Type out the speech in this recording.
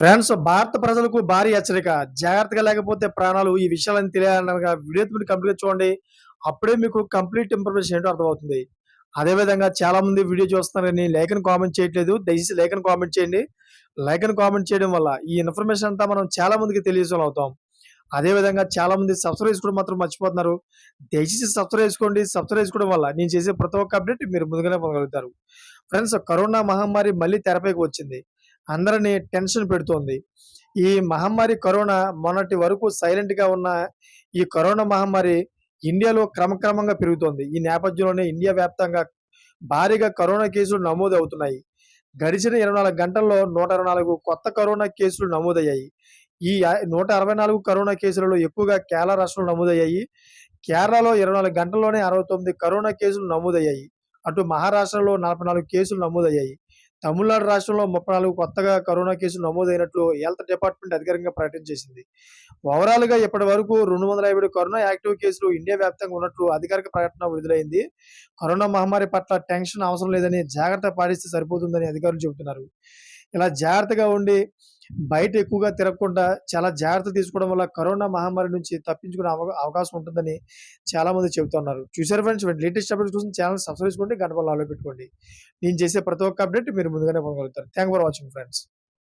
Friends భారత ప్రజలకు భారీ హెచ్చరిక. జాగ్రత్తగా లేకపోతే ప్రాణాలు ఈ విషయాలను తెలియాలనగా వీడియో మీరు కంప్లీట్ చూడండి. అప్పుడే మీకు కంప్లీట్ ఇన్ఫర్మేషన్ ఏంటో అర్థమవుతుంది. అదే విధంగా చాలా మంది వీడియో చూస్తున్నారని లేఖను కామెంట్ చేయట్లేదు. దయచేసి లేఖను కామెంట్ చేయండి. లేఖను కామెంట్ చేయడం వల్ల ఈ ఇన్ఫర్మేషన్ అంతా మనం చాలా మందికి తెలియజేయాలి అవుతాం. అదే విధంగా చాలా మంది సబ్స్క్రైబ్ చేసుకోవడం మాత్రం మర్చిపోతున్నారు. దయచేసి సబ్స్క్రైబ్ చేసుకోండి. సబ్స్క్రైబ్ చేసుకోవడం వల్ల నేను చేసే ప్రతి ఒక్క అప్డేట్ మీరు ముందుగానే పొందగలుగుతారు. ఫ్రెండ్స్ కరోనా మహమ్మారి మళ్ళీ తెరపైకి వచ్చింది. అందరినీ టెన్షన్ పెడుతోంది. ఈ మహమ్మారి కరోనా మొన్నటి వరకు సైలెంట్గా ఉన్న ఈ కరోనా మహమ్మారి ఇండియాలో క్రమక్రమంగా పెరుగుతోంది. ఈ నేపథ్యంలోనే ఇండియా వ్యాప్తంగా భారీగా కరోనా కేసులు నమోదు అవుతున్నాయి గడిచిన ఇరవై నాలుగు గంటల్లో నూట ఇరవై నాలుగు కొత్త కరోనా కేసులు నమోదయ్యాయి. ఈ నూట అరవై నాలుగు కరోనా కేసులలో ఎక్కువగా కేరళ రాష్ట్రంలో నమోదయ్యాయి. కేరళలో ఇరవై నాలుగు గంటల్లోనే అరవై తొమ్మిది కరోనా కేసులు నమోదయ్యాయి. అటు మహారాష్ట్రలో నలభై నాలుగు కేసులు నమోదయ్యాయి. తమిళనాడు రాష్ట్రంలో ముప్పై నాలుగు కొత్తగా కరోనా కేసులు నమోదైనట్లు హెల్త్ డిపార్ట్మెంట్ అధికారికంగా ప్రకటించేసింది ఓవరాల్గా ఇప్పటి వరకు రెండు వందల యాభై ఏడు కరోనా యాక్టివ్ కేసులు ఇండియా వ్యాప్తంగా ఉన్నట్లు అధికారిక ప్రకటన విడుదలైంది. కరోనా మహమ్మారి పట్ల టెన్షన్ అవసరం లేదని జాగ్రత్త పాటిస్తే సరిపోతుందని అధికారులు చెబుతున్నారు. ఇలా జాగ్రత్తగా ఉండి బయట ఎక్కువగా తిరగకుండా చాలా జాగ్రత్త తీసుకోవడం వల్ల కరోనా మహమ్మారి నుంచి తప్పించుకునే అవకాశం ఉంటుందని చాలా మంది చెబుతున్నారు. చూసారు ఫ్రెండ్స్ లేటెస్ట్ అప్డేట్స్ కోసం ఛానల్ సబ్స్క్రైబ్ చేసుకోండి గంట పనులు పెట్టుకోండి. నేను చేసే ప్రతి ఒక్క అప్డేట్ మీరు ముందుగానే పొందగలుగుతారు. Thank for watching friends.